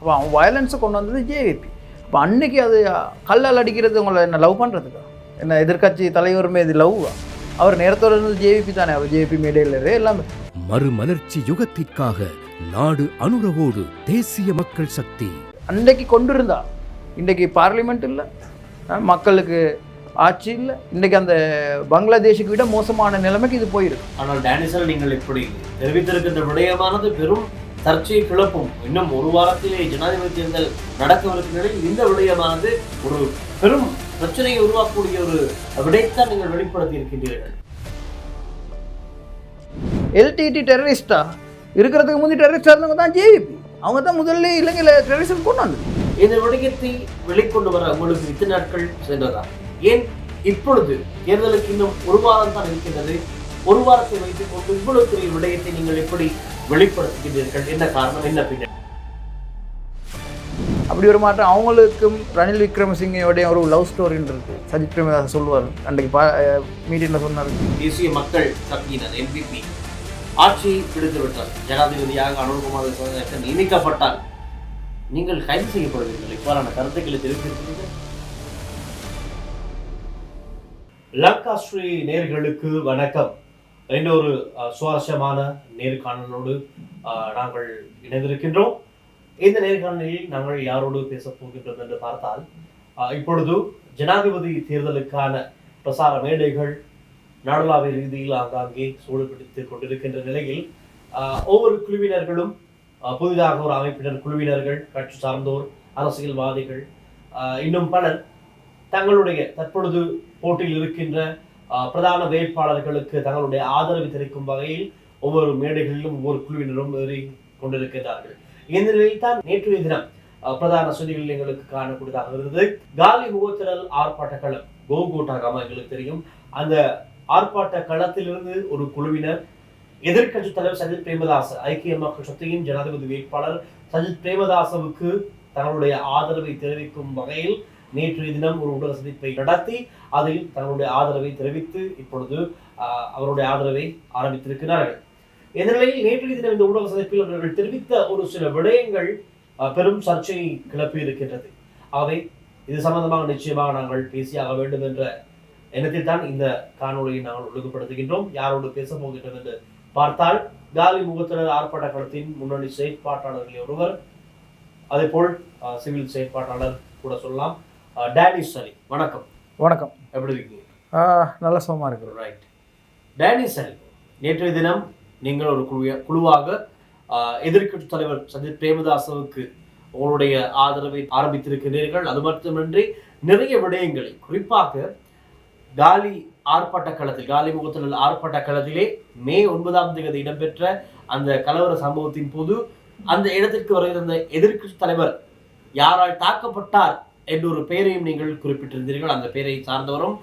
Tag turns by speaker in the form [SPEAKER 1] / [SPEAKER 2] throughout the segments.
[SPEAKER 1] அப்போ அவன் வயலன்ஸை கொண்டு வந்தது ஜேவிபி அப்போ அன்னைக்கு அது கல்லால் அடிக்கிறது உங்களை என்ன லவ் பண்ணுறதுக்கா என்ன எதிர்க்கட்சி தலைவருமே இது லவ்வா அவர் நேரத்தோட இருந்தது ஜேவிபி தானே அவர் ஜேபி மேடையில் எல்லாமே
[SPEAKER 2] மறுமலர்ச்சி யுகத்திற்காக நாடு அனுரவோடு தேசிய மக்கள் சக்தி.
[SPEAKER 1] அன்றைக்கு கொண்டு இருந்தா இன்றைக்கு பார்லிமெண்ட் இல்லை மக்களுக்கு ஆட்சி இல்லை இன்றைக்கி அந்த பங்களாதேஷுக்கு விட மோசமான நிலைமைக்கு இது போயிருக்கு.
[SPEAKER 3] ஆனால் டேனிசல் நீங்கள் இப்படி தெரிவித்திருக்கின்ற விடயமானது பெரும் சர்ச்சையை கிளப்பும். இன்னும் ஒரு வாரத்திலே ஜனாதிபதி தேர்தல் நடக்கவிருக்கும் நிலையில் இந்த விடயமானது ஒரு பெரும் பிரச்சனையை உருவாக்கக்கூடிய ஒரு விடயத்தான் நீங்கள் வெளிப்படுத்தி இருக்கின்றீர்கள்
[SPEAKER 1] எல்டிடி டெரரிஸ்டா இருக்கிறதுக்கு முந்தைய டெரரிஸ்டாக இருந்தவங்க தான் ஜேவிபி அவங்க தான் முதல்ல இலங்கையில் டெரரிசம் கொண்டு வந்தது.
[SPEAKER 3] இந்த விடயத்தை வெளிக்கொண்டு வர உங்களுக்கு இத்தனை நாட்கள் சென்றதா? ஏன் இப்பொழுது தேர்தலுக்கு இன்னும் ஒரு வாரம் தான் இருக்கின்றது? ஒரு வாரத்தை வைத்துக் கொண்டு இவ்வளவு பெரிய விடயத்தை நீங்கள் எப்படி வெளிப்படுத்துகின்றீர்கள் என்ன காரணம்? என்ன பின்னர்
[SPEAKER 1] அப்படி ஒரு மாற்றம் அவங்களுக்கும் ரணில் விக்ரமசிங்கையோடைய ஒரு லவ் ஸ்டோரின்னு இருக்கு. சஜித் பிரேமதாஸ் சொல்லுவார் அன்றைக்கு பா மீட்டிங்கில் சொன்னார்.
[SPEAKER 3] தேசிய மக்கள் சக்தியினர் என்பிபி ஆட்சியை பிடித்து விட்டார். ஜனாதிபதியாக அனுர்குமார் திசாநாயக்க நியமிக்கப்பட்டால் நீங்கள் கைது செய்யப்படுவீர்கள். இவ்வாறான கருத்துக்களை தெரிவித்திருக்கிறீர்கள். லங்கா ஸ்ரீ நேர்களுக்கு வணக்கம். இன்னொரு சுவாரஸ்யமான நேர்காணலோடு நாங்கள் இணைந்திருக்கின்றோம். இந்த நேர்காணலில் நாங்கள் யாரோடு பேசப் போகின்றோம் என்று பார்த்தால் இப்பொழுது ஜனாதிபதி தேர்தலுக்கான பிரசார மேடைகள் நாடளாவிய ரீதியில் ஆங்காங்கே சூடு பிடித்துக் கொண்டிருக்கின்ற நிலையில் ஒவ்வொரு குழுவினர்களும் புதிதாக ஒரு அமைப்பினர் குழுவினர்கள் கட்சி சார்ந்தோர் அரசியல்வாதிகள் இன்னும் பலர் தங்களுடைய தற்பொழுது போட்டியில் இருக்கின்ற பிரதான வேட்பாளர்களுக்கு தங்களுடைய ஆதரவு தெரிவிக்கும் வகையில் ஒவ்வொரு மேடைகளிலும் ஒவ்வொரு குழுவினரும் ஏறி கொண்டிருக்கிறார்கள். இந்த நிலையில் தான் நேற்றைய தினம் பிரதான செய்திகள் எங்களுக்கு காணக்கூடியதாக இருந்தது. காலி முகத்திரல் ஆர்ப்பாட்ட களம் கோகோட்டாகாம எங்களுக்கு தெரியும். அந்த ஆர்ப்பாட்ட களத்திலிருந்து ஒரு குழுவினர் எதிர்க்கட்சி தலைவர் சஜித் பிரேமதாஸ் ஐக்கிய மக்கள் சக்தியின் ஜனாதிபதி வேட்பாளர் சஜித் பிரேமதாசவுக்கு தங்களுடைய ஆதரவை தெரிவிக்கும் வகையில் நேற்றைய தினம் ஒரு உடல் சந்திப்பை நடத்தி அதில் தங்களுடைய ஆதரவை தெரிவித்து இப்பொழுது அவருடைய ஆதரவை ஆரம்பித்திருக்கிறார்கள். இந்த நிலையில் நேற்றைய தினம் இந்த ஊடக சந்திப்பில் அவர்கள் தெரிவித்த ஒரு சில விடயங்கள் பெரும் சர்ச்சையை கிளப்பி இருக்கின்றது. அவை இது சம்பந்தமாக நிச்சயமாக நாங்கள் பேசியாக வேண்டும் என்ற எண்ணத்தில் தான் இந்த காணொளியை நாங்கள் ஒழுங்குபடுத்துகின்றோம். யாரோடு பேச போகின்றோம் என்று பார்த்தால் காலி முகத்தினர் ஆர்ப்பாட்ட களத்தின் முன்னணி செயற்பாட்டாளர்களில் ஒருவர் அதே போல் சிவில் செயற்பாட்டாளர் கூட சொல்லலாம். டேனி சலி வணக்கம்.
[SPEAKER 1] வணக்கம்.
[SPEAKER 3] எப்படி இருக்கீங்க?
[SPEAKER 1] நல்ல சுகமாக இருக்கிறோம்.
[SPEAKER 3] ரைட் டேனி சலி நேற்றைய தினம் நீங்கள் ஒரு குழு குழுவாக ஆஹ், எதிர்க்கட்சி தலைவர் சஜித் பிரேமதாசவுக்கு உங்களுடைய ஆதரவை ஆரம்பித்திருக்கிறீர்கள். அது மட்டுமின்றி நிறைய விடயங்களை குறிப்பாக காலி ஆர்ப்பாட்ட களத்தில் காலி முகத்தில் ஆர்ப்பாட்ட களத்திலே மே ஒன்பதாம் தேதி இடம்பெற்ற அந்த கலவர சம்பவத்தின் போது அந்த இடத்திற்கு வருகிற எதிர்க்கட்சி தலைவர் யாரால் தாக்கப்பட்டார் என்ற ஒரு பெயரையும் நீங்கள் குறிப்பிட்டிருந்தீர்கள். அந்த பெயரை சார்ந்தவரும்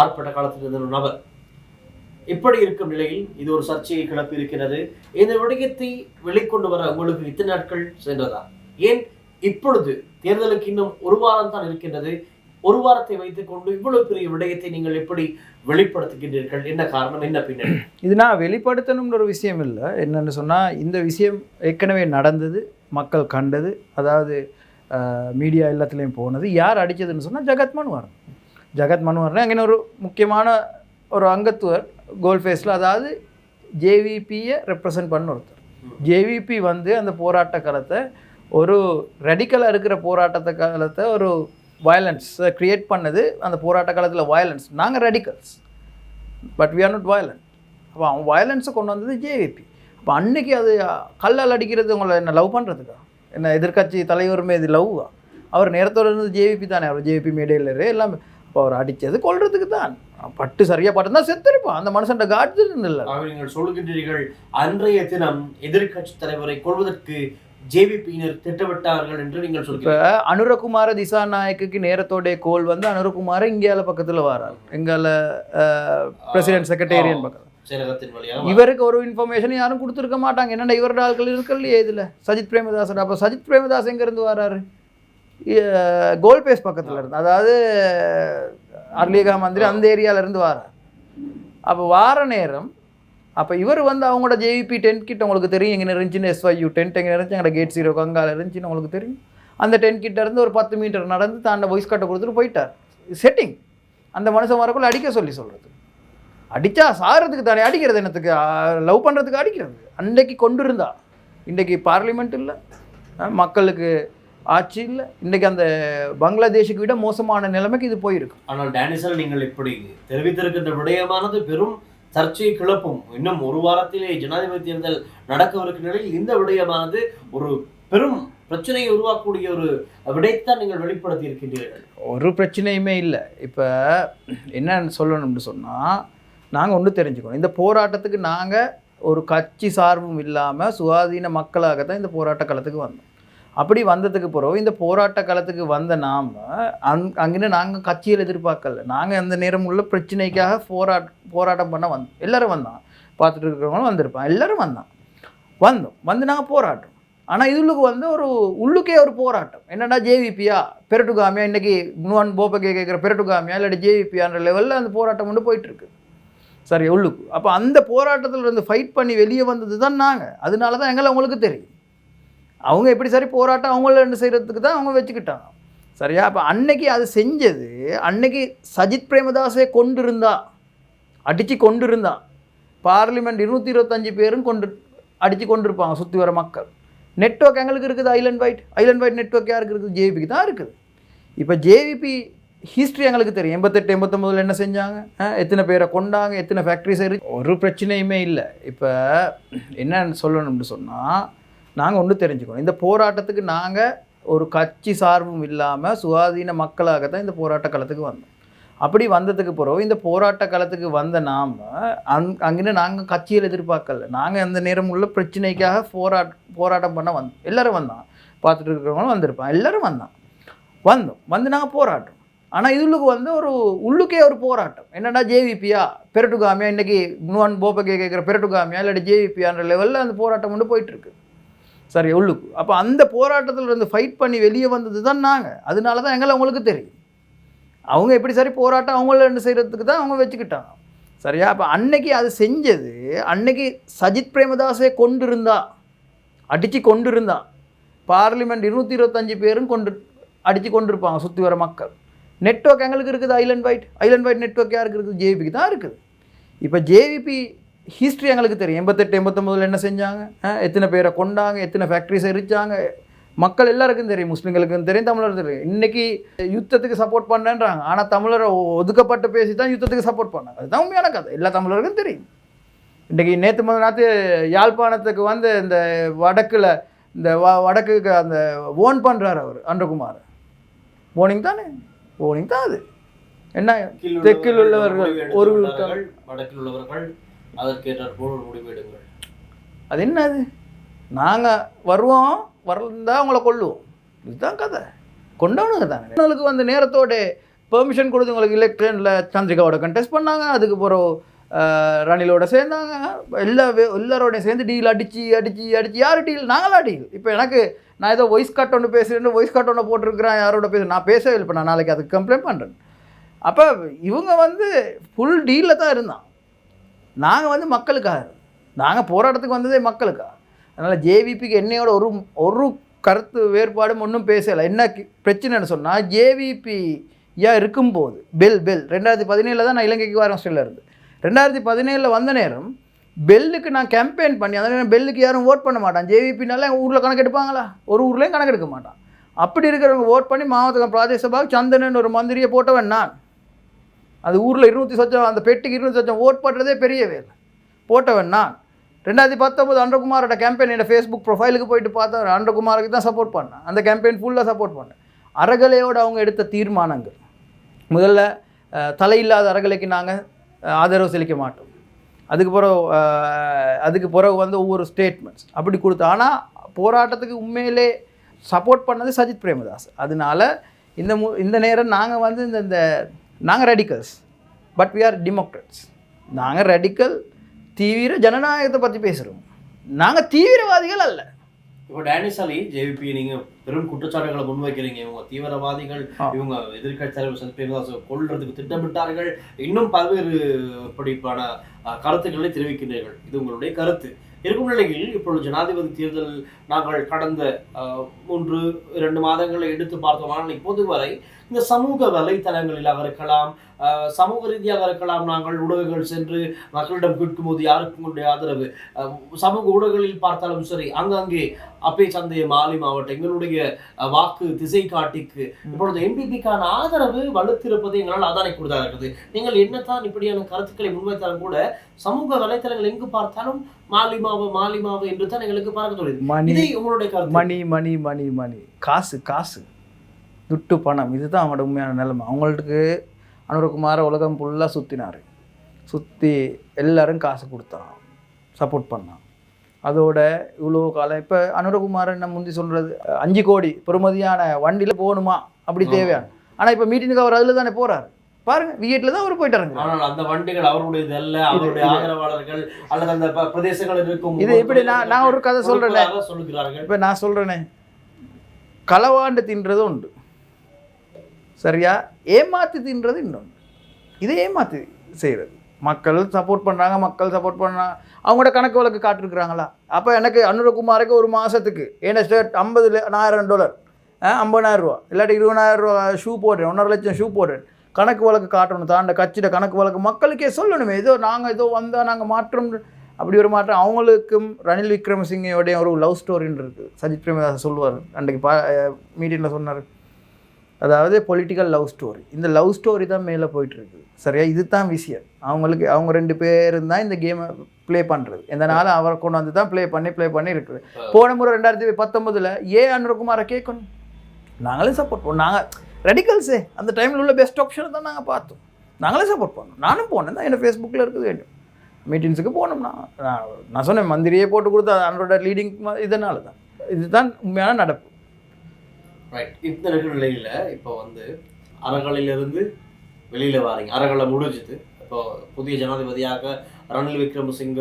[SPEAKER 3] ஆர்ப்பாட்ட காலத்தில் இருந்த ஒரு நபர். இப்படி இருக்கும் நிலையில் இது ஒரு சர்ச்சையை கிளப்பி இருக்கிறது. இந்த விடயத்தை வெளிக்கொண்டு வர உங்களுக்கு இத்தனை நாட்கள் சென்றதா? ஏன் இப்பொழுது தேர்தலுக்கு இன்னும் ஒரு வாரம் தான் இருக்கின்றது. ஒரு வாரத்தை வைத்துக்கொண்டு இவ்வளவு பெரிய விடயத்தை நீங்கள் எப்படி வெளிப்படுத்துகின்றீர்கள்? என்ன காரணம்? என்ன பின்னணி?
[SPEAKER 1] இது நான் வெளிப்படுத்தணும்னு ஒரு விஷயம் இல்லை. என்னென்னு சொன்னால் இந்த விஷயம் ஏற்கனவே நடந்தது மக்கள் கண்டது. அதாவது மீடியா எல்லாத்துலேயும் போனது. யார் அடித்ததுன்னு சொன்னால் ஜெகத் மனுவார். ஜெகத் மனுவார்னா அங்கே ஒரு முக்கியமான ஒரு அங்கத்துவர். கோல் ஃபேஸில் அதாவது ஜேவிபியை ரெப்ரசன்ட் பண்ண ஒருத்தர். ஜேவிபி வந்து அந்த போராட்ட காலத்தை ஒரு ரெடிக்கலாக இருக்கிற போராட்டத்தை காலத்தை ஒரு வயலன்ஸ் க்ரியேட் பண்ணது அந்த போராட்ட காலத்தில் வயலன்ஸ் நாங்கள் radicals but we are not violent அப்போ அவன் வயலன்ஸை கொண்டு வந்தது ஜேவிபி அப்போ அன்னைக்கு அது கல்லால் அடிக்கிறது உங்களை என்ன லவ் பண்ணுறதுக்கா என்ன எதிர்க்கட்சி தலைவருமே இது லவ்வா அவர் நேரத்தோட இருந்தது ஜேவிபி தானே அவர் ஜேவிபி மேடையில் எல்லாமே அப்போ அவர் அடித்தது கொல்றதுக்கு தான். பட்டு சரியாக பட்டு தான் செத்துருப்பான். அந்த மனுஷன்ட்ட காட்டு இல்லை.
[SPEAKER 3] நீங்கள் சொல்லுகின்றீர்கள் அன்றைய தினம் எதிர்க்கட்சி தலைவரை கொள்வதற்கு ஜேவிபியினர் திட்டமிட்டார்கள் என்று நீங்கள்
[SPEAKER 1] இப்போ
[SPEAKER 3] சொல்கிறீர்கள்
[SPEAKER 1] அனுரகுமார திசாநாயக்குக்கு நேரத்தோடைய கோல் வந்து அனுரகுமார இந்தியால பக்கத்தில் வரார். எங்கால பிரசிடென்ட் செக்ரட்டேரியன் பக்கத்தில்
[SPEAKER 3] செயலகத்தின் வழியாக
[SPEAKER 1] இவருக்கு ஒரு இன்ஃபர்மேஷன் யாரும் கொடுத்துருக்க மாட்டாங்க. என்னடா இவரோட ஆட்கள் இருக்கலையே இதில்? சஜித் பிரேமதாசன் அப்போ சஜித் பிரேமதாஸ் எங்கேருந்து வராரு? கோல் பேஸ் பக்கத்தில் இருந்து. அதாவது அர்லிகா மந்திரி அந்த ஏரியால இருந்து வரார். அப்போ வார நேரம் அப்போ இவர் வந்து அவங்களோட ஜேவிபி டென்ட் கிட்ட உங்களுக்கு தெரியும். எங்கே இருந்துச்சுன்னு எஸ்ஒய்யூ டென்ட் எங்கே இருந்துச்சு எங்களோட கேட் ஜீரோ கங்கால இருந்துச்சுன்னு உங்களுக்கு தெரியும். அந்த டென்ட் கிட்ட இருந்து ஒரு பத்து மீட்டர் நடந்து தாண்ட வாய்ஸ் கட்டை கொடுத்துட்டு போயிட்டார். செட்டிங் அந்த மனுஷன் வரக்குள்ள அடிக்க சொல்லி சொல்கிறது அடித்தா சாகிறதுக்கு தானே அடிக்கிறது என்னத்துக்கு? லவ் பண்ணுறதுக்கு அடிக்கிறது. அன்றைக்கு கொண்டு இருந்தா இன்றைக்கி பார்லிமெண்ட் இல்லை மக்களுக்கு ஆட்சி இல்லை. இன்றைக்கி அந்த பங்களாதேஷுக்கு விட மோசமான நிலைமைக்கு இது போயிருக்கு.
[SPEAKER 3] ஆனால் டேனிசல் நீங்கள் இப்படி தெரிவித்திருக்கின்ற விடயமானது பெரும் சர்ச்சையை கிளப்பும். இன்னும் ஒரு வாரத்திலே ஜனாதிபதி தேர்தல் நடக்கவிருக்கும் நிலையில் இந்த விடயமானது ஒரு பெரும் பிரச்சனையை உருவாக்கக்கூடிய ஒரு விடயத்தான் நீங்கள் வெளிப்படுத்தி இருக்கின்றீர்கள்
[SPEAKER 1] ஒரு பிரச்சனையுமே இல்லை. இப்போ என்னன்னு சொல்லணும்னு சொன்னால் நாங்கள் ஒன்று தெரிஞ்சுக்கணும். இந்த போராட்டத்துக்கு நாங்கள் ஒரு கட்சி சார்பும் இல்லாமல் சுயாதீன மக்களாக தான் இந்த போராட்ட களத்துக்கு வந்தோம். அப்படி வந்ததுக்கு பிறகு இந்த போராட்ட களத்துக்கு வந்த நாம் அங் அங்கிருந்து நாங்கள் கட்சியில் எதிர்பார்க்கல. நாங்கள் அந்த நேரம் உள்ள பிரச்சனைக்காக போராட் போராட்டம் பண்ண வந்தோம் எல்லோரும் வந்தான். பார்த்துட்டு இருக்கிறவங்களும் வந்திருப்பான் எல்லோரும் வந்தான். வந்தோம். வந்து நாங்கள் போராட்டம் ஆனால் இதுளுக்கு வந்து ஒரு உள்ளுக்கே ஒரு போராட்டம். என்னென்னா ஜேவிபியா? பெரட்டுகாமியா இன்றைக்கி நுவன் போப்பகே கேட்குற பெரட்டுகாமியா இல்லாட்டி ஜேவிபியான்ற லெவலில் அந்த போராட்டம் வந்து போயிட்டுருக்கு சரி உள்ளுக்கு அப்போ அந்த போராட்டத்தில் இருந்து ஃபைட் பண்ணி வெளியே வந்தது தான் நாங்கள் அதனால தான் எங்களை அவங்களுக்கு தெரியும். அவங்க எப்படி சரி போராட்டம் அவங்கள என்ன செய்கிறதுக்கு தான் அவங்க வச்சுக்கிட்டாங்க. சரியா? அப்போ அன்னைக்கு அது செஞ்சது அன்னைக்கு சஜித் பிரேமதாஸே கொண்டு இருந்தா அடித்து கொண்டு இருந்தான் பார்லிமெண்ட் இருநூற்றி இருபத்தஞ்சு பேரும் கொண்டு அடித்து கொண்டு இருப்பாங்க சுற்றி வர மக்கள். நெட்ஒர்க் எங்களுக்கு இருக்குது island wide island wide network யாருக்கு இருக்குது? ஜேபிக்கு தான் இருக்குது. இப்போ ஜேவிபி ஹிஸ்ட்ரி எங்களுக்கு தெரியும். எண்பத்தெட்டு எண்பத்தொம்பதில் என்ன செஞ்சாங்க? எத்தனை பேரை கொண்டாங்க? எத்தனை ஃபேக்ட்ரிஸ் இருக்கு? ஒரு பிரச்சனையுமே இல்லை. இப்போ என்னன்னு சொல்லணும்னு சொன்னால் நாங்கள் ஒன்று தெரிஞ்சுக்கணும். இந்த போராட்டத்துக்கு நாங்கள் ஒரு கட்சி சார்பும் இல்லாமல் சுவாதீன மக்களாக தான் இந்த போராட்ட களத்துக்கு வந்தோம். அப்படி வந்ததுக்கு பிறகு இந்த போராட்ட களத்துக்கு வந்த நாம் அங் அங்கிருந்து நாங்கள் கட்சியில் எதிர்பார்க்கல. நாங்கள் அந்த நேரம் உள்ள பிரச்சனைக்காக போராட் போராட்டம் பண்ண வந்தோம் எல்லோரும் வந்தான் பார்த்துட்டு இருக்கிறவங்களும் வந்திருப்பான் எல்லோரும் வந்தான் வந்தோம். வந்து நாங்கள் போராட்டம் ஆனால் இதுளுக்கு வந்து ஒரு உள்ளுக்கே ஒரு போராட்டம். என்னென்னா ஜேவிபியா பெரட்டுகாமியா இன்றைக்கி நுவன் போப்பகே கேட்குற பெரட்டுகாமியா இல்லாட்டி ஜேவிபியான்ற லெவலில் அந்த போராட்டம் வந்து போயிட்டுருக்கு. சரி உள்ளுக்கு. அப்போ அந்த போராட்டத்தில் இருந்து ஃபைட் பண்ணி வெளியே வந்தது தான் நாங்கள் அதனால தான் எங்களை அவங்களுக்கு தெரியும். அவங்க எப்படி சரி போராட்டம் அவங்கள ரெண்டு செய்கிறதுக்கு தான் அவங்க வச்சுக்கிட்டாங்க. சரியா அப்போ அன்னைக்கு அது செஞ்சது அன்னைக்கு சஜித் பிரேமதாஸே கொண்டு இருந்தா அடித்து கொண்டு இருந்தான் பார்லிமெண்ட் இருநூற்றி இருபத்தஞ்சு பேரும் கொண்டு அடித்து கொண்டு இருப்பாங்க சுற்றி வர மக்கள். நெட்ஒர்க் எங்களுக்கு இருக்குது island wide island wide network யாருக்கு இருக்குது? ஜேவிபிக்கு தான் இருக்குது. இப்போ ஜேவிபி ஹிஸ்ட்ரி எங்களுக்கு தெரியும். எண்பத்தெட்டு எண்பத்தொம்பதில் என்ன செஞ்சாங்க? எத்தனை பேரை கொண்டாங்க? எத்தனை ஃபேக்ட்ரிஸ் எரிச்சாங்க? மக்கள் எல்லாருக்கும் தெரியும். முஸ்லீம்களுக்கும் தெரியும் தமிழர் தெரியும். இன்றைக்கி யுத்தத்துக்கு சப்போர்ட் பண்ணேன்றாங்க. ஆனால் தமிழரை ஒதுக்கப்பட்டு பேசி தான் யுத்தத்துக்கு சப்போர்ட் பண்ணாங்க. அதுதான் உண்மையான கதை. எல்லா தமிழருக்கும் தெரியும். இன்றைக்கி நேற்று முதல் நாற்று யாழ்ப்பாணத்துக்கு வந்து இந்த வடக்கில் இந்த வ வடக்குக்கு அந்த ஓன் பண்ணுறாரு அவர் அன்றகுமார். ஓனிங் தானே? ஓனிங் தான் அது என்ன
[SPEAKER 3] தெற்கில்
[SPEAKER 1] உள்ளவர்கள் ஒரு.
[SPEAKER 3] வடக்கில் உள்ளவர்கள் அதற்கேற்றாற் போல் முடிவெடுங்கள்.
[SPEAKER 1] அது என்ன அது நாங்கள் வருவோம் வரலந்தா அவங்கள கொள்ளுவோம் இதுதான் கதை. கொண்டவனுங்க தானே. உங்களுக்கு வந்து நேரத்தோட பெர்மிஷன் கொடுத்து உங்களுக்கு எலெக்ஷனில் சந்திரிகாவோட கண்டெஸ்ட் பண்ணாங்க. அதுக்கு பிறகு ரணிலோட சேர்ந்தாங்க. எல்லா எல்லாரோடையும் சேர்ந்து டீல் அடித்து அடித்து அடித்து யார் டீல் நாங்களா டீல் இப்போ எனக்கு நான் ஏதோ வாய்ஸ் கட் ஒன்று பேசுகிறேன்னு வாய்ஸ் கட் ஒன்று போட்டிருக்கிறேன் யாரோட பேச நான் பேசவே இல்லை இப்போ நான் நாளைக்கு அதுக்கு கம்ப்ளைண்ட் பண்ணுறேன் அப்போ இவங்க வந்து ஃபுல் டீலில் தான் இருந்தான். நாங்கள் வந்து மக்களுக்காக. நாங்கள் போராட்டத்துக்கு வந்ததே மக்களுக்காக அதனால் ஜேவிபிக்கு என்னையோட ஒரு ஒரு கருத்து வேறுபாடும் ஒன்றும் பேசலை. என்ன கி- பிரச்சனைன்னு சொன்னால் ஜேவிபியா இருக்கும்போது பெல் பெல் ரெண்டாயிரத்தி பதினேழில் தான் நான் இலங்கைக்கு வர ஆஸ்திரேலியா இருந்து. ரெண்டாயிரத்தி பதினேழில் வந்த நேரம் பெல்லுக்கு நான் கேம்பெயின் பண்ணி அதனால் பெல்லுக்கு யாரும் ஓட் பண்ண மாட்டான். ஜேவிபினால எங்கள் ஊரில் கணக்கெடுப்பாங்களா ஒரு ஊர்லேயும் கணக்கெடுக்க மாட்டான். அப்படி இருக்கிறவங்க ஓட் பண்ணி மாவட்ட பிரதேச சபாவுக்கு சந்தனன் ஒரு மந்திரியை போட்டவன் நான். அது ஊரில் இருநூற்றி சொச்சம் அந்த பெட்டிக்கு இருநூற்றி சச்சம் ஓட் பண்ணுறதே பெரிய வேலை. போட்டவன் நான். ரெண்டாயிரத்தி பத்தொம்பது அன்றகுமாரோட கேம்பெயின் என்னோட ஃபேஸ்புக் ப்ரொஃபைலுக்கு போயிட்டு பார்த்தா அன்றகுமாருக்கு தான் சப்போர்ட் பண்ணேன். அந்த கேம்பெயின் ஃபுல்லாக சப்போர்ட் பண்ணேன். அறகலையோடு அவங்க எடுத்த தீர்மானங்கள். முதல்ல தலையில்லாத அறகலைக்கு நாங்கள் ஆதரவு செலுத்த மாட்டோம். அதுக்கு பிறகு அதுக்கு பிறகு வந்து ஒவ்வொரு ஸ்டேட்மெண்ட்ஸ் அப்படி கொடுத்து ஆனால் போராட்டத்துக்கு உண்மையிலே சப்போர்ட் பண்ணது சஜித் பிரேமதாஸ். அதனால இந்த மு இந்த நேரம் நாங்கள் வந்து இந்த இந்த நாங்கள் radicals but we are democrats நாங்கள் ரெடிக்கல் தீவிர ஜனநாயகத்தை பற்றி பேசுகிறோம் நாங்கள் தீவிரவாதிகள் அல்ல.
[SPEAKER 3] இப்போ டேனிஸ் அலி ஜேவிபி நீங்க பெரும் குற்றச்சாட்டுகளை முன்வைக்கிறீங்க. இவங்க தீவிரவாதிகள். இவங்க எதிர்க்கட்சி தலைவர் சந்த் பிரேமதாச கொல்றதுக்கு திட்டமிட்டார்கள். இன்னும் பல்வேறு படிப்பான கருத்துக்களை தெரிவிக்கின்றீர்கள். இது உங்களுடைய கருத்து. இருக்கும் நிலையில் இப்பொழுது ஜனாதிபதி தேர்தல் நாங்கள் கடந்த மூன்று இரண்டு மாதங்களை எடுத்து பார்த்தோமானால் இப்போது வரை இந்த சமூக வலைத்தளங்களிலாக இருக்கலாம் அஹ், சமூக ரீதியாக இருக்கலாம் நாங்கள் ஊடகங்கள் சென்று மக்களிடம் கேட்கும்போது யாருக்கு உங்களுடைய ஆதரவு? சமூக ஊடகங்களில் பார்த்தாலும் சரி அங்கங்கே அப்பே சந்தைய மாலி மாவட்டம் எங்களுடைய வாக்கு திசை காட்டிக்கு இப்பொழுது எம்பிபிக்கான ஆதரவு வலுத்திருப்பது எங்களால் ஆதாரை கூடுதா இருக்குது? நீங்கள் என்னத்தான் இப்படியான கருத்துக்களை முன்வைத்தாலும் கூட சமூக வலைத்தளங்கள் எங்கு பார்த்தாலும் மாலிமாவு மாலிமாவு என்று தான் எங்களுக்கு பார்க்க
[SPEAKER 1] மணி
[SPEAKER 3] இதை உங்களுடைய
[SPEAKER 1] மணி மணி மணி மணி. காசு காசு. துட்டு பணம். இதுதான் அவங்களோட உண்மையான நிலைமை. அவங்களுக்கு அனுரகுமார உலகம் ஃபுல்லாக சுற்றினார் சுற்றி எல்லாரும் காசு கொடுத்தான். சப்போர்ட் பண்ணான். அதோட இவ்வளோ காலம் இப்போ அனுரகுமாரன் நம்ம முந்தி சொல்கிறது அஞ்சு கோடி பெறுமதியான வண்டியில் போகணுமா? அப்படி தேவையான ஆனால் இப்போ மீட்டிங்க்கு அவர் அதில் தானே போகிறார் பாருங்க வியட்டில் தான் அவர் போயிட்டு இறங்குறாரு.
[SPEAKER 3] ஆனால் அந்த வண்டிகள் அவருடையது அல்ல. அவருடைய ஆதரவாளர்கள் அல்லது அந்த ப- பிரதேசங்களில் இருக்கும்
[SPEAKER 1] இது எப்படி நான் நான் ஒரு கதை சொல்கிறேனே இப்போ நான் சொல்கிறேனே களவாண்டு தின்றது உண்டு. சரியா? ஏமாத்துதுன்றது இன்னொன்று இதை ஏமாத்து செய்கிறது மக்கள் சப்போர்ட் பண்ணுறாங்க மக்கள் சப்போர்ட் பண்ணாங்க அவங்களோட கணக்கு வழக்கு காட்டிருக்கிறாங்களா? அப்போ எனக்கு அனுரகுமாருக்கு ஒரு மாதத்துக்கு ஏன்னா ஸ்டேட் ஐம்பது ஆயிரம் டாலர் ஐம்பதாயிரரூவா இல்லாட்டி இருபதாயிரரூவா ஷூ போடுறேன் ஒன்றரை லட்சம் ஷூ போடுறேன். கணக்கு வழக்கு காட்டணும் தாண்ட கட்சியிட கணக்கு வழக்கு மக்களுக்கே சொல்லணுமே. ஏதோ நாங்கள் ஏதோ வந்தால் நாங்கள் மாற்றம். அப்படி ஒரு மாற்றம் அவங்களுக்கும் ரணில் விக்ரமசிங்கையோடைய ஒரு லவ் ஸ்டோரின்னு இருக்குது சஜித் பிரேமதாஸ் சொல்லுவார் அன்றைக்கு பா மீட்டிங்கில் சொன்னார். அதாவது பொலிட்டிக்கல் லவ் ஸ்டோரி இந்த லவ் ஸ்டோரி தான் மேலே போயிட்டுருக்கு சரியா? இதுதான் விஷயம். அவங்களுக்கு அவங்க ரெண்டு பேரும் தான் இந்த கேமை ப்ளே பண்ணுறது இந்த நாள் அவரை கொண்டு வந்து தான் ப்ளே பண்ணி ப்ளே பண்ணி இருக்குது. போன முறை ரெண்டாயிரத்தி பத்தொம்பதில் ஏ அனுரகுமாரை கேட்கணும். நாங்களே சப்போர்ட் பண்ணோம். நாங்கள் ரெடிக்கல்ஸே அந்த டைமில் உள்ள பெஸ்ட் ஆப்ஷனை தான் நாங்கள் பார்த்தோம். நாங்களே சப்போர்ட் பண்ணோம். நானும் போனேன் தான். என்ன ஃபேஸ்புக்கில் இருக்குது வேண்டும் மீட்டிங்ஸுக்கு போனோம்னா நான் நான் சொன்னேன் மந்திரியே போட்டு கொடுத்தா அவரோட லீடிங் இதனால தான். இதுதான் உண்மையான நடப்பு.
[SPEAKER 3] ரைட் இந்த நிலையில இப்போ வந்து அறகலையிலிருந்து வெளியில் வாரீங்க. அறகலை முடிஞ்சுது. இப்போ புதிய ஜனாதிபதியாக ரணில் விக்ரமசிங்க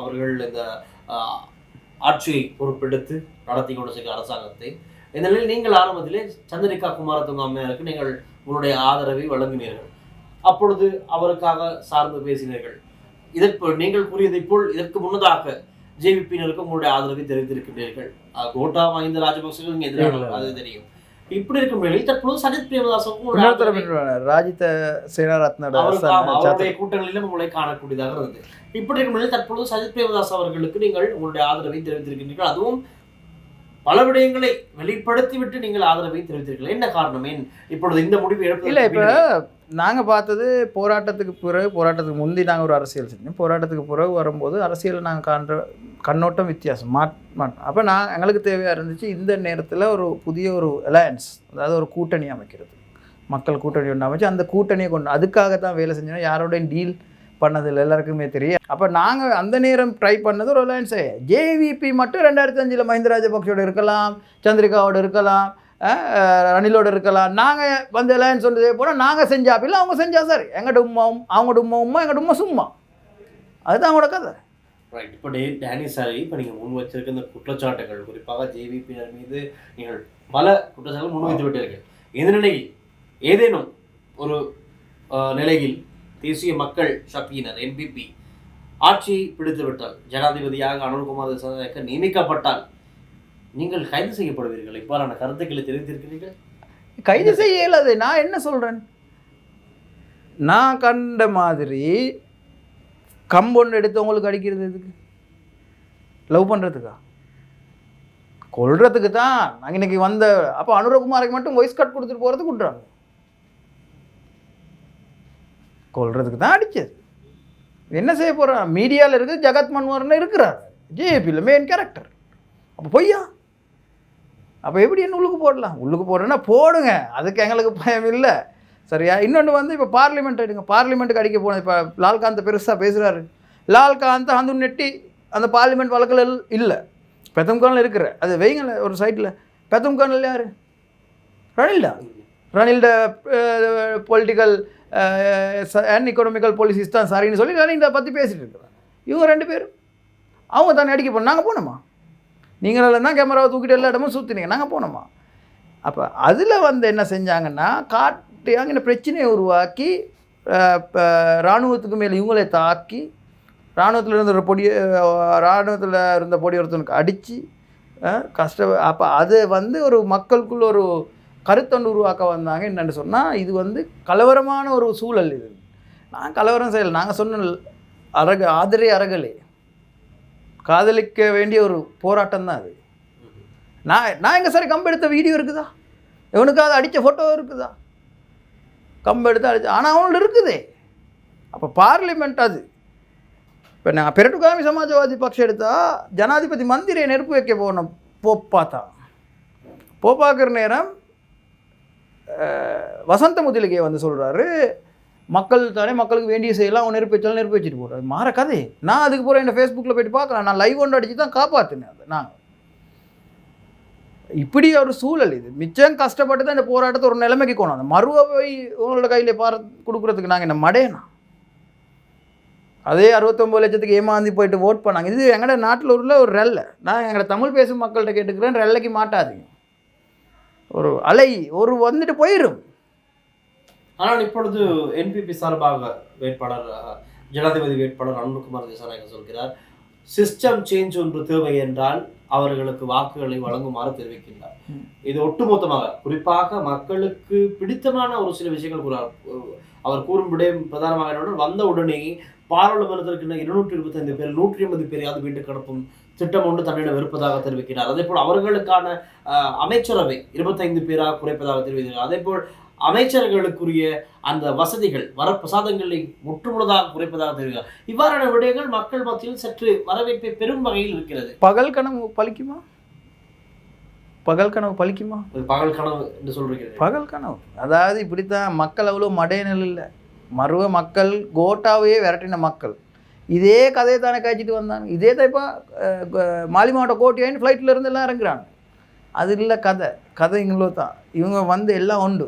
[SPEAKER 3] அவர்கள் இந்த ஆட்சியை பொறுப்பெடுத்து நடத்தி கொண்டு சென்ற அரசாங்கத்தை. இந்த நிலையில் நீங்கள் ஆரம்பத்திலே சந்திரிகா குமாரத்துங்க அம்மையாருக்கு நீங்கள் உங்களுடைய ஆதரவை வழங்கினீர்கள். அப்பொழுது அவருக்காக சார்ந்து பேசினீர்கள். இதற்கு நீங்கள் கூறியதை போல் இதற்கு முன்னதாக ஜேவிபியினருக்கு உங்களுடைய ஆதரவை தெரிவித்திருக்கின்றீர்கள். அஹ், கோட்டா மஹிந்த ராஜபக்சேவுக்கு எதிரான அது தெரியும். இப்படி இருக்கும் நிலையில் தற்போது சஜித் ஆதரவை-
[SPEAKER 1] ராஜித சாத்திர-
[SPEAKER 3] அவருடைய கூட்டங்களிலும் உங்களை காணக்கூடியதாக இருந்தது. இப்படி இருக்கும் நிலையில் தற்பொழுது சஜித் பிரேமதாஸ் அவர்களுக்கு நீங்கள் உங்களுடைய ஆதரவை தெரிவித்திருக்கின்றீர்கள். அதுவும் பல விடயங்களை வெளிப்படுத்திவிட்டு நீங்கள் ஆதரவை தெரிவித்திருக்கீர்கள் என்ன காரணம்? ஏன் இப்பொழுது இந்த முடிவு
[SPEAKER 1] இல்லை இப்போ நாங்கள் பார்த்தது போராட்டத்துக்கு பிறகு போராட்டத்துக்கு முந்தி நாங்கள் ஒரு அரசியல் செஞ்சோம். போராட்டத்துக்கு பிறகு வரும்போது அரசியலில் நாங்கள் காண்ற கண்ணோட்டம் வித்தியாசம். மாட் மாட்டோம் அப்போ நான் எங்களுக்கு தேவையாக இருந்துச்சு இந்த நேரத்தில் ஒரு புதிய ஒரு அலையன்ஸ் அதாவது ஒரு கூட்டணி அமைக்கிறது. மக்கள் கூட்டணி ஒன்று அமைச்சு அந்த கூட்டணியை கொண்டு அதுக்காக தான் வேலை செஞ்சோம் யாரோடையும் டீல் பண்ணதில் எல்லாருக்குமே தெரியும். அப்போ நாங்கள் அந்த நேரம் ட்ரை பண்ணது ரிலையன்ஸே ஜேவிபி மட்டும் ரெண்டாயிரத்தி அஞ்சில் மஹிந்த ராஜபக்சோடு இருக்கலாம் சந்திரிகாவோடு இருக்கலாம் ரணிலோடு இருக்கலாம். நாங்கள் வந்து ரிலையன்ஸ் ஒன்று செய்ய போனால் நாங்கள் செஞ்சாப்பில்ல அவங்க செஞ்சா சார். எங்கள்கிட்ட உமாவும் உம்- அவங்களோட உம்மா உம்மா எங்கள்கிட்ட சும்மா. அதுதான் அவங்களோட கதை.
[SPEAKER 3] ரைட் இப்போ டே டேனி சாரி இப்போ நீங்கள் முன் வச்சிருக்க இந்த குற்றச்சாட்டுகள் குறிப்பாக ஜேவிபியினர் மீது நீங்கள் பல குற்றச்சாட்டுகள் முன்வைத்து விட்டீர்கள் இந்த நிலையில் ஏதேனும் ஒரு நிலையில் தேசிய மக்கள் சக்தியினர் என்பிபி ஆட்சியை பிடித்துவிட்டால் ஜனாதிபதியாக அனுர்குமார் திசாநாயக்க நியமிக்கப்பட்டால் நீங்கள் கைது செய்யப்படுவீர்கள். இவ்வாறான கருத்துக்களை தெரிவித்திருக்கிறீர்கள்?
[SPEAKER 1] கைது செய்ய இயலாது நான் என்ன சொல்கிறேன் நான் கண்ட மாதிரி கம்பொண்டு எடுத்தவங்களுக்கு அடிக்கிறது எதுக்கு? லவ் பண்ணுறதுக்கா கொள்றதுக்கு தான் நாங்கள் இன்னைக்கு வந்த அப்போ அனுரகுமாருக்கு மட்டும் வாய்ஸ் கட் கொடுத்துட்டு போகிறதுக்கு விட்றாங்க கொள்றதுக்கு தான் அடிச்சது. என்ன செய்ய போகிறான் மீடியாவில் இருக்குது ஜெகத் மன்மோகன் இருக்கிறார். ஜேபியில் மெயின் கேரக்டர் அப்போ பொய்யா? அப்போ எப்படி என்ன உள்ளுக்கு போடலாம்? உள்ளுக்கு போடுறேன்னா போடுங்க. அதுக்கு எங்களுக்கு பயம் இல்லை. சரியா? இன்னொன்று வந்து இப்போ பார்லிமெண்ட் எடுங்க. பார்லிமெண்ட்டுக்கு அடிக்க போனது இப்போ லால்காந்த் பெருசாக பேசுகிறாரு லால்காந்த் அந்த நெட்டி அந்த பார்லிமெண்ட் வழக்கில் இல்லை. பெத்தம்கானில் இருக்கிற அது வைங்கள ஒரு சைட்டில் பெத்தம்கானில் யார்? ரணில்டா. ரணில்ட பொலிட்டிக்கல் அன் எக்கனாமிக்கல் பாலிசிஸ் தான் சரின்னு சொல்லி ரணில் பற்றி பேசிகிட்டு இருக்கிறேன் இவங்க ரெண்டு பேரும். அவங்க தானே அடிக்க போன நாங்கள் போனோமா? நீங்களெல்லாம் தான் கேமராவை தூக்கிட்டு எல்லா இடமும் சுற்றினீங்க நாங்கள் போனோமா? அப்போ அதில் வந்து என்ன செஞ்சாங்கன்னா காட்டு அங்கே பிரச்சனையை உருவாக்கி இராணுவத்துக்கு மேலே இவங்களே தாக்கி இராணுவத்தில் இருந்த ஒரு பொடி இராணுவத்தில் இருந்த பொடி ஒருத்தனுக்கு அடித்து கஷ்ட அப்போ அது வந்து ஒரு மக்களுக்குள்ள ஒரு கருத்தொண்டு உருவாக்க வந்தாங்க. என்னென்னு சொன்னால் இது வந்து கலவரமான ஒரு சூழல் இது. நான் கலவரம் செய்யலை. நாங்கள் சொன்ன அரக ஆதரே அரகலே காதலிக்க வேண்டிய ஒரு போராட்டம் தான் அது. நான் நான் எங்கே சார் கம்பு எடுத்த வீடியோ இருக்குதா? இவனுக்காவது அடித்த ஃபோட்டோ இருக்குதா? கம்பு எடுத்து அடிச்சு ஆனால் அவனுக்கு இருக்குதே. அப்போ பார்லிமெண்ட் அது. இப்போ நான் பெரட்டுகாமி சமாஜ்வாதி பக்ஷம் எடுத்தால் ஜனாதிபதி மந்திரியை நெருப்பு வைக்க போகணும் போப்பா தான் போப்பாக்குற நேரம் வசந்த முதலிகை வந்து சொல்கிறாரு மக்கள் தானே மக்களுக்கு வேண்டிய செய்யலாம் அவன் நெருப்பு வச்சாலும் நெருப்பு வச்சுட்டு போகிறார் மாற கதை. நான் அதுக்கு போகிறேன் என் ஃபேஸ்புக்கில் போயிட்டு பார்க்கலாம். நான் லைவ் ஒன்று அடித்து தான் காப்பாற்றினேன் அதை. நான் இப்படி ஒரு சூழல் இது. மிச்சம் கஷ்டப்பட்டு தான் இந்த போராட்டத்தை ஒரு நிலைமைக்கு கொண்டு வந்தோம் மறுவை உங்களோட கையில் பார கொடுக்குறதுக்கு நாங்கள் என்ன மடேனா அதே அறுபத்தொம்பது லட்சத்துக்கு ஏமாந்தி போயிட்டு ஓட் பண்ணாங்க. இது எங்களோட நாட்டில் உள்ள ஒரு ரெல்லை நான் எங்களோட தமிழ் பேசும் மக்கள்கிட்ட கேட்டுக்கிறேன். ரெல்லைக்கு மாட்டாதீங்க. ஒரு அலை ஒரு வந்துட்டு போயிடும்
[SPEAKER 3] ஆனால் இப்பொழுது என்பிபி சார்பாக வேட்பாளர் ஜனாதிபதி வேட்பாளர் அருண்குமார் திசாநாயகர் சொல்கிறார் சிஸ்டம் சேஞ்ச் ஒன்று தேவை என்றால் அவர்களுக்கு வாக்குகளை வழங்குமாறு தெரிவிக்கின்றார். இது ஒட்டுமொத்தமாக குறிப்பாக மக்களுக்கு பிடித்தமான ஒரு சில விஷயங்கள் கூறார் அவர் கூறும் விடயம் பிரதானமாக வந்த உடனே பாராளுமன்றத்திற்கு இருநூற்றி இருபத்தைந்து பேர் நூற்றி ஐம்பது பேரையாவது வீட்டுக்கு அனுப்பும் திட்டம் ஒன்று தன்னிடம் இருப்பதாக தெரிவிக்கிறார். அதே போல் அவர்களுக்கான அமைச்சரவை இருபத்தைந்து பேராக குறைப்பதாக தெரிவிக்கிறார். அதே போல் அமைச்சர்களுக்குரிய அந்த வசதிகள் வரப்பிரசாதங்களை முற்றுமுழுதாக குறைப்பதாக தெரிவிக்கிறார். இவ்வாறான விடயங்கள் மக்கள் மத்தியில் சற்று வரவேற்பை பெரும் வகையில் இருக்கிறது.
[SPEAKER 1] பகல் கனவு பலிக்குமா? பகல் கனவு பலிக்குமா?
[SPEAKER 3] பகல் கனவு என்று சொல்றீங்க
[SPEAKER 1] பகல் கனவு. அதாவது இப்படித்தான் மக்கள் அவ்வளோ மடையனில் இல்லை. மருவ மக்கள் கோட்டாவையே விரட்டின மக்கள். இதே கதையை தானே காய்ச்சிட்டு வந்தாங்க இதே தான் இப்போ மாலி மாவட்ட கோட்டையாயின் ஃப்ளைட்டில் இருந்து எல்லாம் இறங்குறாங்க? அது இல்லை கதை. கதை இங்களோ தான். இவங்க வந்து எல்லாம் உண்டு.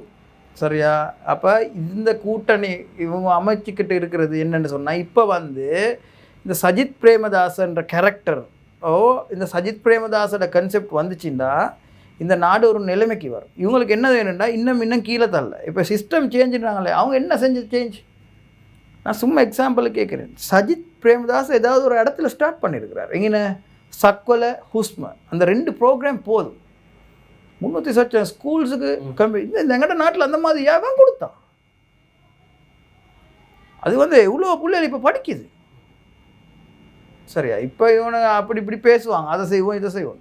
[SPEAKER 1] சரியா? அப்போ இந்த கூட்டணி இவங்க அமைச்சிக்கிட்டு இருக்கிறது என்னென்னு சொன்னால் இப்போ வந்து இந்த சஜித் பிரேமதாசன்ற கேரக்டர் ஓ இந்த சஜித் பிரேமதாஸோட கன்செப்ட் வந்துச்சுன்னா இந்த நாடு ஒரு நிலைமைக்கு வரும். இவங்களுக்கு என்ன வேணும்னா இன்னும் இன்னும் கீழே தரல இப்போ சிஸ்டம் சேஞ்சுன்றாங்களே அவங்க என்ன செஞ்சு சேஞ்ச் நான் சும்மா எக்ஸாம்பிள் கேட்குறேன். சஜித் பிரேமதாஸ் ஏதாவது ஒரு இடத்துல ஸ்டார்ட் பண்ணியிருக்கிறார் எங்கே சக்வல ஹுஸ்ம. அந்த ரெண்டு ப்ரோக்ராம் போதும். முந்நூற்றி சச்சம் ஸ்கூல்ஸுக்கு கம்மி இந்த இந்த எங்கட நாட்டில் அந்த மாதிரி ஏன் கொடுத்தான். அது வந்து இவ்வளோ பிள்ளைகள் இப்போ படிக்குது. சரியா? இப்போ இவனை அப்படி இப்படி பேசுவாங்க. அதை செய்வோம் இதை செய்வோம்.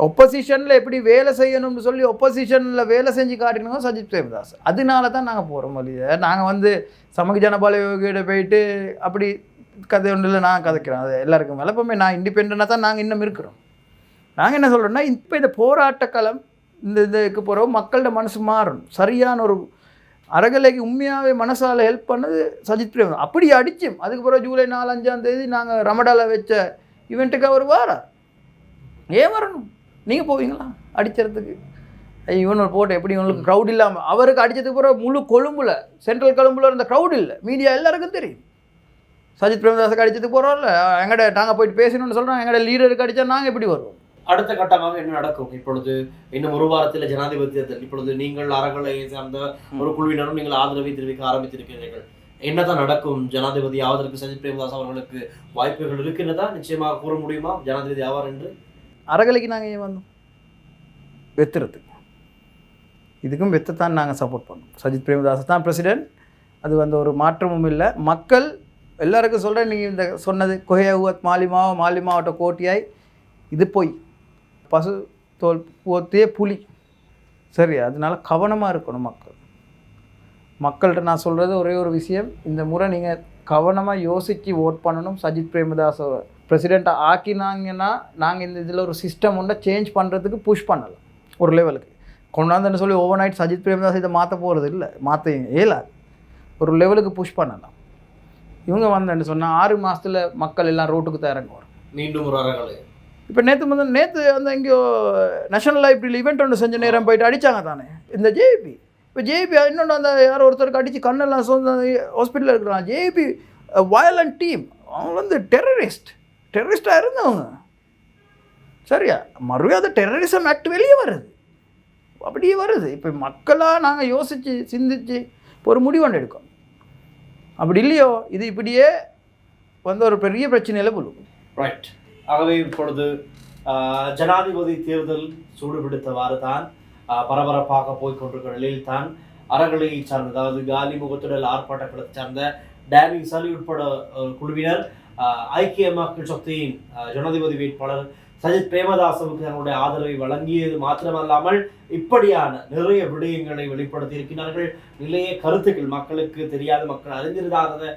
[SPEAKER 1] ஒப்போசிஷனில் எப்படி வேலை செய்யணும்னு சொல்லி ஒப்போசிஷனில் வேலை செஞ்சு காட்டினவங்க சஜித் பிரேமதாஸ். அதனால தான் நாங்கள் போகிறோம் வழியை நாங்கள் வந்து சமூக ஜனபால யோகியிட போயிட்டு அப்படி கதை ஒன்றில் நான் கதைக்கிறேன். அது எல்லாருக்கும் மேலே எப்பவுமே நான் இண்டிபெண்ட்டாக தான் நாங்கள் இன்னும் இருக்கிறோம். நாங்கள் என்ன சொல்கிறோம்னா இப்போ இந்த போராட்ட களம் இந்த இதுக்கு போகிற மக்களோட மனசு மாறணும். சரியான ஒரு அறகலைக்கு உண்மையாகவே மனசால் ஹெல்ப் பண்ணது சஜித் பிரேமன் அப்படி அடித்தோம் அதுக்கு பிறகு ஜூலை நாலஞ்சாம் தேதி நாங்கள் ரமடால வச்ச ஈவெண்ட்டுக்கு அவர் வாரார். ஏன் வரணும்? நீங்கள் போவீங்களா அடிக்கிறதுக்கு இவனு போட்டு எப்படி இவங்களுக்கு க்ரௌட் இல்லாமல் அவருக்கு அடித்ததுக்கு பிறகு முழு கொழும்புல சென்ட்ரல் கொழும்புல இருந்த க்ரௌட் இல்லை. மீடியா எல்லாருக்கும் தெரியும். சஜித் பிரேமதாஸுக்கு அடிச்சதுக்கு போகிறோம்ல எங்கட நாங்கள் போயிட்டு பேசணும்னு சொல்கிறோம் எங்கட லீடருக்கு அடித்தா நாங்கள் எப்படி வருவோம்?
[SPEAKER 3] அடுத்த கட்டமாக என்ன நடக்கும்? இப்பொழுது இன்னும் ஒரு வாரத்தில் ஜனாதிபதி தேர்தல். இப்பொழுது நீங்கள் அறங்களை சார்ந்த ஒரு குழுவினரும் நீங்கள் ஆதரவை தெரிவிக்க ஆரம்பித்திருக்கிறீர்கள். என்னதான் நடக்கும்? ஜனாதிபதி ஆவதற்கு சஜித் பிரேமதாஸ் அவர்களுக்கு வாய்ப்புகள் இருக்கின்றதா நிச்சயமாக கூற முடியுமா? ஜனாதிபதி ஆவார் என்று?
[SPEAKER 1] அறகலைக்கு நாங்கள் ஏன் வந்தோம்? வெத்துறதுக்கு. இதுக்கும் வெத்தத்தான் நாங்கள் சப்போர்ட் பண்ணோம். சஜித் பிரேமதாஸ் தான் பிரசிடென்ட் அது வந்து ஒரு மாற்றமும் இல்லை. மக்கள் எல்லாருக்கும் சொல்கிறேன் நீங்கள் இந்த சொன்னது கொஹேவுவத் மாலிமா மாலிமாவட்ட கோட்டியாய் இது போய். பசு தோல் போத்தே புலி. சரி அதனால கவனமாக இருக்கணும் மக்கள். மக்கள்கிட்ட நான் சொல்கிறது ஒரே ஒரு விஷயம் இந்த முறை நீங்கள் கவனமாக யோசித்து ஓட் பண்ணணும். சஜித் பிரேமதாஸை பிரசிடெண்ட்டை ஆக்கினாங்கன்னா நாங்கள் இந்த இதில் ஒரு சிஸ்டம் ஒன்றை சேஞ்ச் பண்ணுறதுக்கு புஷ் பண்ணலாம். ஒரு லெவலுக்கு கொண்டாந்துன்னு சொல்லி ஓவர் நைட் சஜித் பிரேமதாஸ் இதை மாற்ற போகிறது இல்லை மாற்ற இயலாது ஒரு லெவலுக்கு புஷ் பண்ணலாம். இவங்க வந்தேன்னு சொன்னால் ஆறு மாதத்தில் மக்கள் எல்லாம் ரோட்டுக்கு தான் இறங்குவார்
[SPEAKER 3] மீண்டும் ஒரு
[SPEAKER 1] இப்போ நேற்று முதல் நேற்று அந்த எங்கேயோ நேஷனல் லைப்ரரியில் ஈவெண்ட் ஒன்று செஞ்ச நேரம் போயிட்டு அடித்தாங்க தானே இந்த ஜேபி இப்போ ஜேபி இன்னொன்று அந்த யாரோ ஒருத்தருக்கு அடித்து கண்ணெல்லாம் சொந்த ஹாஸ்பிட்டலில் இருக்கிறாங்க ஜேபி வயலண்ட் டீம் அவங்க வந்து டெரரிஸ்ட் டெரரிஸ்டாக இருந்தவங்க. சரியா? மறுபடியும் அது டெரரிசம் ஆக்ட் வெளியே வருது. அப்படியே வருது. இப்போ மக்களாக நாங்கள் யோசித்து சிந்திச்சு இப்போ ஒரு முடிவு ஒன்று எடுக்கோம் அப்படி இல்லையோ இது இப்படியே வந்து ஒரு பெரிய பிரச்சனையில் விழும்
[SPEAKER 3] ரைட் ஆகவே இப்பொழுது ஜனாதிபதி தேர்தல் சூடுபிடித்தவாறு தான் பரபரப்பாக போய்கொண்டிருக்கிற நிலையில் தான் அறகலையை சார்ந்த அதாவது காலி முகத்துடல் ஆர்ப்பாட்டங்களை சார்ந்த டேனி சலி உட்பட குழுவினர் ஐக்கிய மக்கள் சக்தியின் ஜனாதிபதி வேட்பாளர் சஜித் பிரேமதாசவுக்கு தங்களுடைய ஆதரவை வழங்கியது மாத்திரமல்லாமல் இப்படியான நிறைய விடயங்களை வெளிப்படுத்தி இருக்கிறார்கள் நிறைய கருத்துக்கள் மக்களுக்கு தெரியாத மக்கள் அறிந்திருந்தாத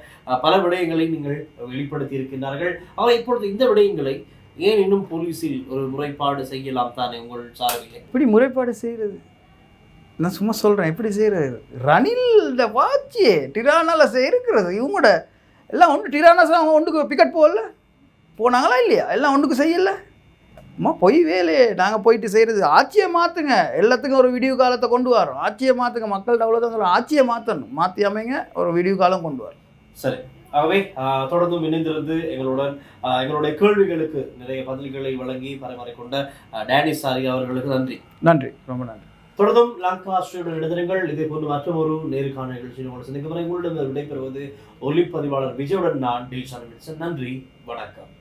[SPEAKER 3] பல விடயங்களை நீங்கள் வெளிப்படுத்தி இருக்கின்றார்கள் ஆனால் இப்பொழுது இந்த விடயங்களை ஏன் இன்னும் போலீஸில் ஒரு முறைப்பாடு செய்யலாம் தானே உங்கள் சார்பில்?
[SPEAKER 1] இப்படி முறைப்பாடு செய்கிறது நான் சும்மா சொல்கிறேன் எப்படி செய்கிறது ரணில் இந்த வாட்சி டிரானால இருக்கிறது இவங்களோட எல்லாம் ஒன்று டிரானாஸ் அவங்க ஒன்றுக்கு பிக்கெட் போகல? போனாங்களா இல்லையா? எல்லாம் ஒன்றுக்கு செய்யல? அம்மா பொய் வேலையே நாங்கள் போயிட்டு செய்கிறது ஆட்சியை மாற்றுங்க எல்லாத்துக்கும் ஒரு வீடியோ காலத்தை கொண்டு வரோம் ஆட்சியை மாற்றுங்க மக்கள்கிட்ட அவ்வளோதான் ஆட்சியை மாற்றணும் மாற்றி அமைங்க. ஒரு வீடியோ காலம் கொண்டு வரோம்
[SPEAKER 3] சரி. ஆகவே தொடர்ந்தும் இணைந்திருந்து எங்களுடன் எங்களுடைய கேள்விகளுக்கு நிறைய பதில்களை வழங்கி பரிமாறிக்கொண்ட டேனி சாரி அவர்களுக்கு நன்றி.
[SPEAKER 1] நன்றி. ரொம்ப நன்றி.
[SPEAKER 3] தொடர்ந்தும் லாங்காஸ்டருடன் எழுதுங்கள் இதே போன்று மற்றும் ஒரு நேருக்கான நிகழ்ச்சியில் உங்களை சந்திக்கும் வரை உங்களிடம் விடைபெறுவது ஒலிப்பதிவாளர் விஜயுடன் நான் டி நன்றி. வணக்கம்.